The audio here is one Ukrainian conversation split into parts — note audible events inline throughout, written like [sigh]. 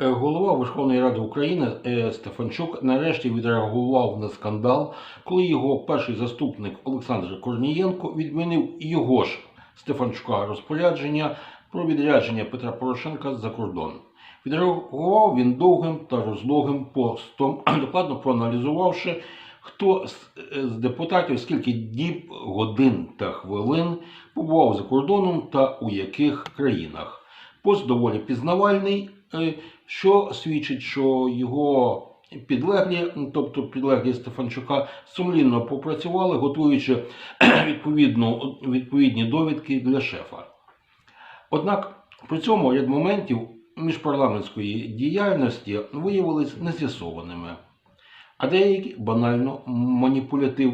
Е, Голова Верховної Ради України е, Стефанчук нарешті відреагував на скандал, коли його перший заступник Олександр Корнієнко відмінив його ж Стефанчука розпорядження про відрядження Петра Порошенка за кордон. Відреагував він довгим та розлогим постом, [clears throat] докладно проаналізувавши, хто з, е, депутатів скільки діб, годин та хвилин побував за кордоном та у яких країнах. Пост доволі пізнавальний, що свідчить, що його підлеглі, тобто підлеглі Стефанчука, сумлінно попрацювали, готуючи [clears throat] відповідну, відповідні довідки для шефа. Однак при цьому ряд моментів міжпарламентської діяльності виявились нез'ясованими, а деякі банально маніпулятив,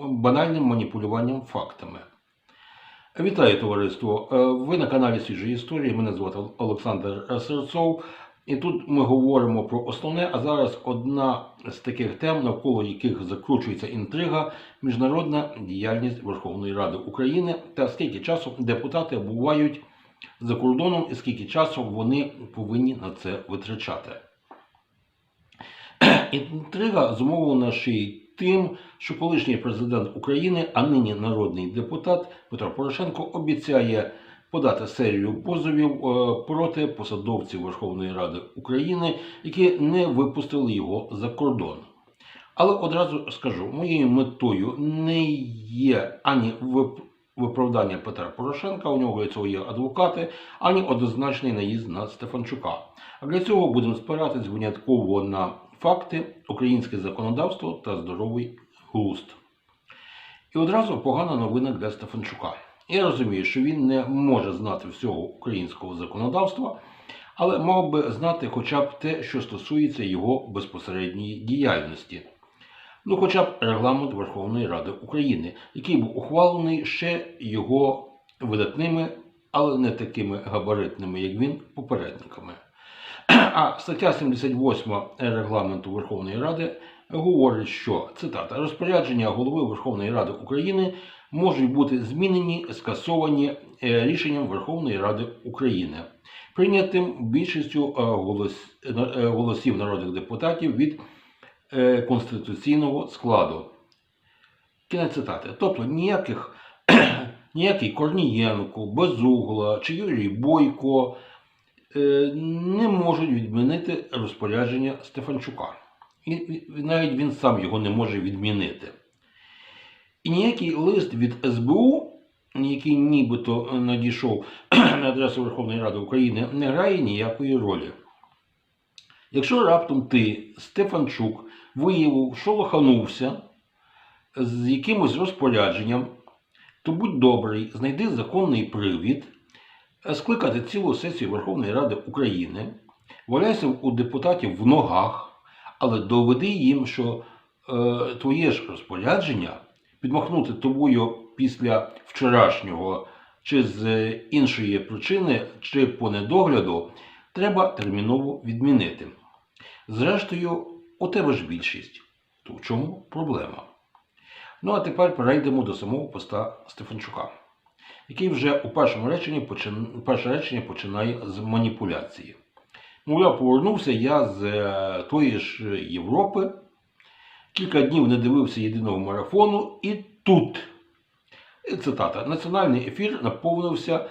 банальним маніпулюванням фактами. Вітаю товариство! Е, Ви на каналі Свіжої історії. Мене звати Олександр Серцов. І тут ми говоримо про основне, а зараз одна з таких тем, навколо яких закручується інтрига, міжнародна діяльність Верховної Ради України та скільки часу депутати бувають за кордоном і скільки часу вони повинні на це витрачати. [clears throat] Інтрига зумовлена ще й тим, що колишній президент України, а нині народний депутат Петро Порошенко обіцяє подати серію позовів е, проти посадовців Верховної Ради України, які не випустили його за кордон. Але одразу скажу, моєю метою не є ані виправдання Петра Порошенка, у нього для цього є адвокати, ані однозначний наїзд на Стефанчука. А для цього будемо спиратись винятково на факти, українське законодавство та здоровий глузд. І одразу погана новина для Стефанчука. Я розумію, що він не може знати всього українського законодавства, але мав би знати хоча б те, що стосується його безпосередньої діяльності. Ну, хоча б регламент Верховної Ради України, який був ухвалений ще його видатними, але не такими габаритними, як він, попередниками. [clears throat] А стаття 78 регламенту Верховної Ради говорить, що цитата розпорядження голови Верховної Ради України можуть бути змінені, скасовані е, рішенням Верховної Ради України, прийнятим більшістю е, е, голосів народних депутатів від конституційного складу. Кінець цитати. Тобто ніяких, [clears throat] ніякий Корнієнко, Безугла чи Юрій Бойко не можуть відмінити розпорядження Стефанчука. І навіть він сам його не може відмінити. І ніякий лист від СБУ, який нібито надійшов [clears throat] на адресу Верховної Ради України, не грає ніякої ролі. Якщо раптом ти, Стефанчук, виявив, що лоханувся з якимось розпорядженням, то будь добрий, знайди законний привід, скликати цілу сесію Верховної Ради України, валяйся у депутатів в ногах, але доведи їм, що е, твоє ж розпорядження підмахнути тобою після вчорашнього чи з іншої причини, чи по недогляду, треба терміново відмінити. Зрештою, у тебе ж більшість. То в чому проблема? Ну а тепер перейдемо до самого поста Стефанчука, який вже у першому реченні почин... перше речення починає з маніпуляції. Мовляв, повернувся я з е, тої ж Європи, кілька днів не дивився єдиного марафону, і тут, цитата, національний ефір наповнився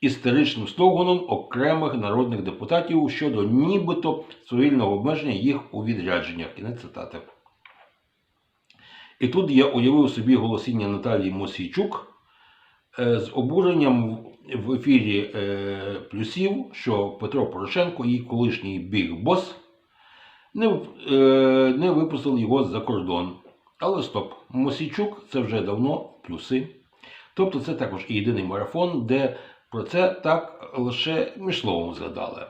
істеричним слоганом окремих народних депутатів щодо нібито цивільного обмеження їх у відрядженнях. Кінець цитати. І тут я уявив собі голосіння Наталії Мосійчук з обуренням в ефірі е, плюсів, що Петро Порошенко, її колишній біг бос, не, е, не випустив його за кордон. Але стоп, Мосійчук це вже давно плюси. Тобто це також і єдиний марафон, де про це так лише між словом згадали.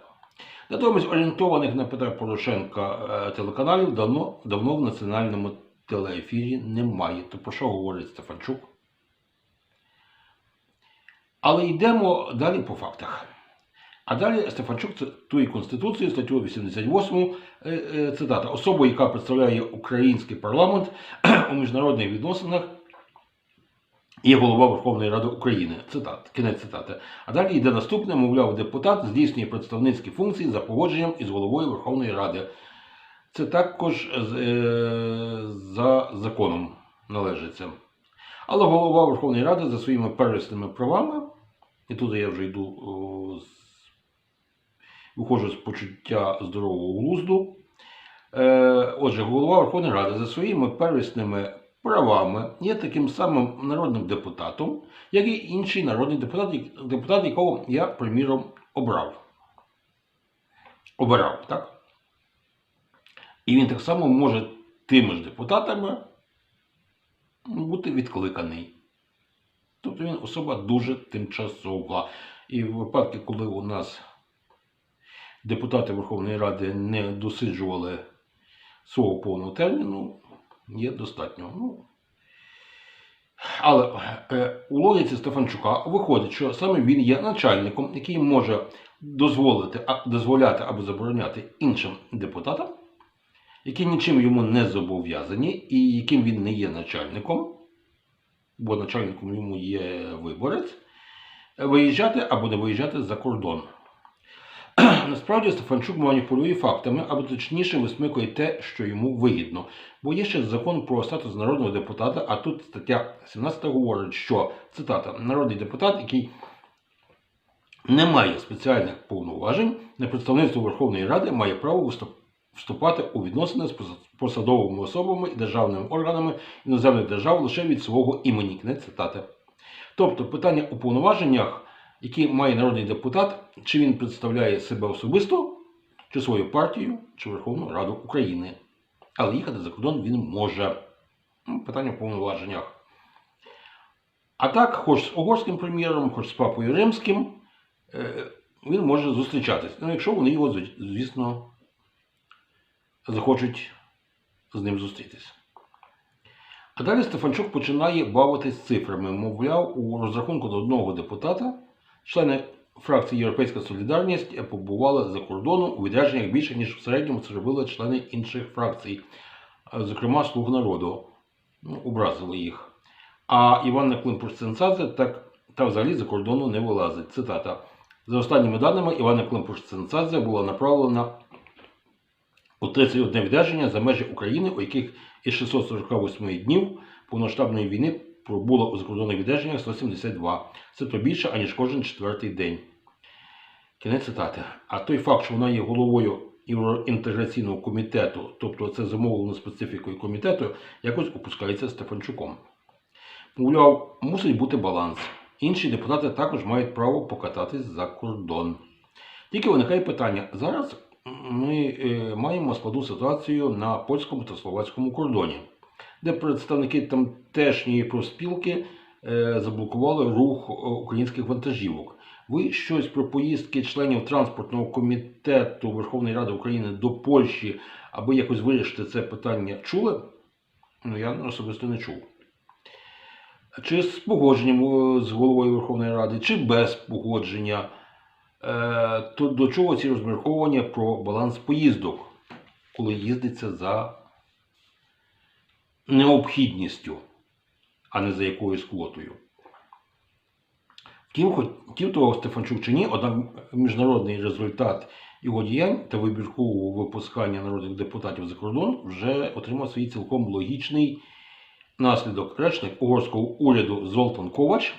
Натомість орієнтованих на Петра Порошенка е, телеканалів давно, давно в національному телеефірі немає. То про що говорить Стефанчук? Але йдемо далі по фактах. А далі Стефанчук цитує Конституцію, статтю 88, е, е, цитата, особа, яка представляє український парламент [clears throat] у міжнародних відносинах, є голова Верховної Ради України. Цитат, кінець цитати. А далі йде наступне, мовляв, депутат здійснює представницькі функції за погодженням із головою Верховної Ради. Це також е, за законом належиться. Але голова Верховної Ради за своїми первісними правами, і тут я вже йду, виходжу з почуття здорового глузду. Е, Отже, голова Верховної Ради за своїми первісними правами є таким самим народним депутатом, як і інший народний депутат, депутат, якого я, приміром, обрав. Обирав, так? І він так само може тими ж депутатами бути відкликаний. Тобто він особа дуже тимчасова. І в випадку, коли у нас депутати Верховної Ради не досиджували свого повного терміну, є достатньо. Ну, але е, у логіці Стефанчука виходить, що саме він є начальником, який може дозволити, дозволяти або забороняти іншим депутатам, які нічим йому не зобов'язані, і яким він не є начальником, бо начальником йому є виборець, виїжджати або не виїжджати за кордон. [clears throat] Насправді Стефанчук маніпулює фактами, або точніше висмикує те, що йому вигідно. Бо є ще закон про статус народного депутата, а тут стаття 17 говорить, що цитата народний депутат, який не має спеціальних повноважень на представництво Верховної Ради, має право виступ- вступати у відносини з посадовими особами і державними органами іноземних держав лише від свого імені. Кінець цитати. Тобто питання у повноваженнях, які має народний депутат, чи він представляє себе особисто, чи свою партію, чи Верховну Раду України. Але їхати за кордон він може. Ну, Питання в повноваженнях. А так, хоч з угорським прем'єром, хоч з папою римським, е, він може зустрічатись. Ну, якщо вони його, звісно, захочуть з ним зустрітися. А далі Стефанчук починає бавитись цифрами. Мовляв, у розрахунку до одного депутата члени фракції Європейська Солідарність побували за кордоном у відрядженнях більше, ніж в середньому це робили члени інших фракцій, е, зокрема Слуг народу. Ну, образили їх. А Іванна Климпуш-Цинцадзе так та взагалі за кордону не вилазить. Цитата. За останніми даними, Івана Климпуш-Цинцадзе була направлена у 31 відрядження за межі України, у яких із 648 днів повноштабної війни пробуло у закордонних відрядженнях 172. Це то більше, аніж кожен четвертий день. Кінець цитати. А той факт, що вона є головою Євроінтеграційного комітету, тобто це замовлено специфікою комітету, якось опускається Стефанчуком. Мовляв, мусить бути баланс. Інші депутати також мають право покататись за кордон. Тільки виникає питання. Зараз ми е, маємо складну ситуацію на польському та словацькому кордоні, де представники тамтешньої профспілки е, заблокували рух е, українських вантажівок. Ви щось про поїздки членів транспортного комітету Верховної Ради України до Польщі, аби якось вирішити це питання, чули? Ну, я особисто не чув. Чи з погодженням з головою Верховної Ради, чи без погодження. Е, то до чого ці розмірковування про баланс поїздок, коли їздиться за необхідністю, а не за якоюсь квотою. Втім, хотів того Стефанчук чи ні, однак міжнародний результат його діянь та вибіркового випускання народних депутатів за кордон вже отримав свій цілком логічний наслідок. Речник угорського уряду Золтан Ковач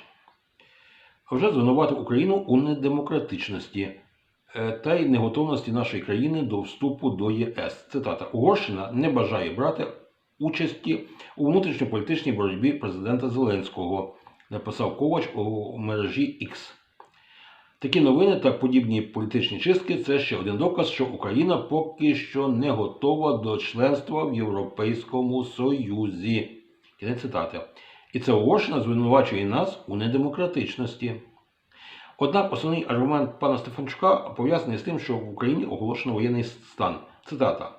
вже звинуватив Україну у недемократичності е, та й неготовності нашої країни до вступу до ЄС. Цитата: Угорщина не бажає брати участі у внутрішньополітичній боротьбі президента Зеленського, написав Ковач у мережі X. Такі новини та подібні політичні чистки це ще один доказ, що Україна поки що не готова до членства в Європейському Союзі. Кінець цитати. І це Угорщина звинувачує нас у недемократичності. Однак основний аргумент пана Стефанчука пов'язаний з тим, що в Україні оголошено воєнний стан. Цитата.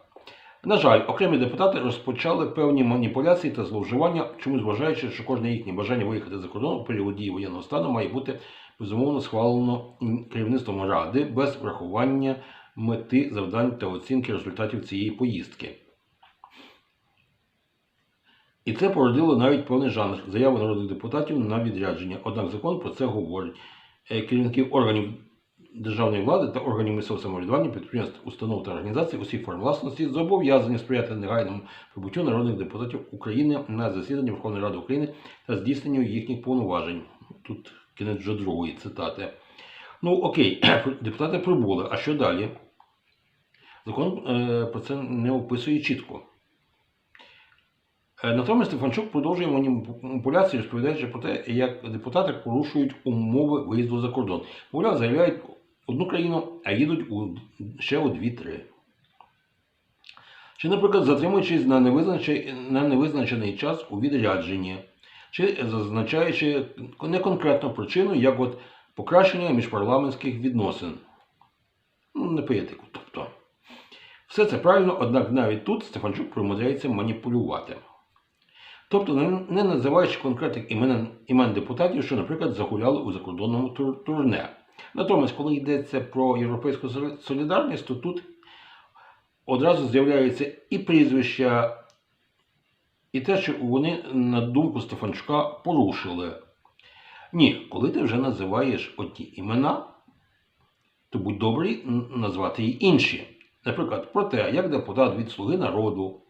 На жаль, окремі депутати розпочали певні маніпуляції та зловживання, чомусь вважаючи, що кожне їхнє бажання виїхати за кордон у період дії воєнного стану має бути безумовно схвалено керівництвом ради без врахування мети завдань та оцінки результатів цієї поїздки. І це породило навіть певний жанр заяви народних депутатів на відрядження. Однак закон про це говорить. Е, Керівників органів державної влади та органів місцевого самоврядування, підприємств, установ та організацій усіх форм власності зобов'язані сприяти негайному прибуттю народних депутатів України на засідання Верховної Ради України та здійсненню їхніх повноважень. Тут кінець вже другої цитати. Ну окей, [clears throat] депутати прибули. А що далі? Закон е, про це не описує чітко. Е, Натомість Стефанчук продовжує маніпуляції, розповідаючи про те, як депутати порушують умови виїзду за кордон. Мовляв, заявляють одну країну, а їдуть у, ще у дві-три. Чи, наприклад, затримуючись на невизначений, на невизначений час у відрядженні, чи зазначаючи не конкретну причину, як от покращення міжпарламентських відносин. Ну, не поетику, тобто. Все це правильно, однак навіть тут Стефанчук примудряється маніпулювати. Тобто, не, називаючи конкретних імен, імен депутатів, що, наприклад, загуляли у закордонному тур, турне. Натомість, коли йдеться про європейську солідарність, то тут одразу з'являються і прізвища, і те, що вони, на думку Стефанчука, порушили. Ні, коли ти вже називаєш одні імена, то будь добрий назвати і інші. Наприклад, про те, як депутат від Слуги народу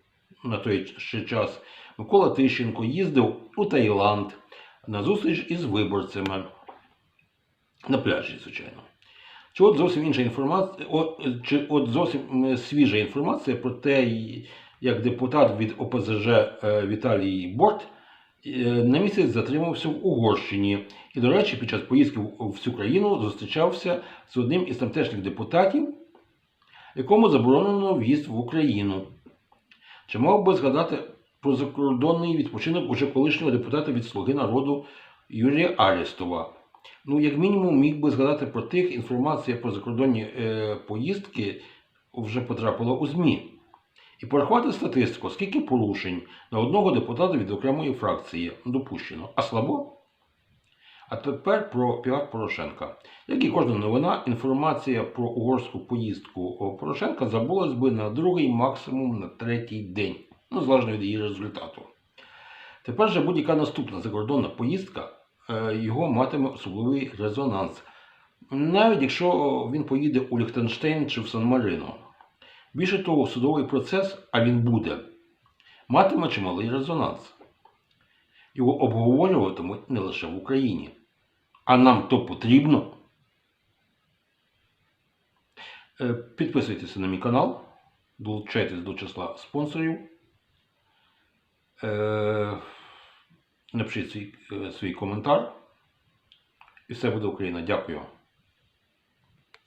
на той ще час Микола Тищенко їздив у Таїланд на зустріч із виборцями на пляжі, звичайно. Чи от зовсім інша інформація, чи от зовсім свіжа інформація про те, як депутат від ОПЗЖ е, Віталій Борт е, на місяць затримався в Угорщині. І, до речі, під час поїздки в цю країну зустрічався з одним із тамтешніх депутатів, якому заборонено в'їзд в Україну. Чи мав би згадати про закордонний відпочинок уже колишнього депутата від Слуги народу Юрія Арестова? Ну, як мінімум, міг би згадати про тих, інформація про закордонні е, поїздки вже потрапила у ЗМІ. І порахувати статистику, скільки порушень на одного депутата від окремої фракції допущено. А слабо? А тепер про піар Порошенка. Як і кожна новина, інформація про угорську поїздку Порошенка забулась би на другий, максимум на третій день, ну, залежно від її результату. Тепер же будь-яка наступна закордонна поїздка е, його матиме особливий резонанс. Навіть якщо він поїде у Ліхтенштейн чи в Сан-Марино. Більше того, судовий процес, а він буде, матиме чималий резонанс. Його обговорюватимуть не лише в Україні. А нам то потрібно. Е, Підписуйтеся на мій канал, долучайтесь до числа спонсорів. Е, Напишіть свій, е, свій коментар. І все буде Україна. Дякую.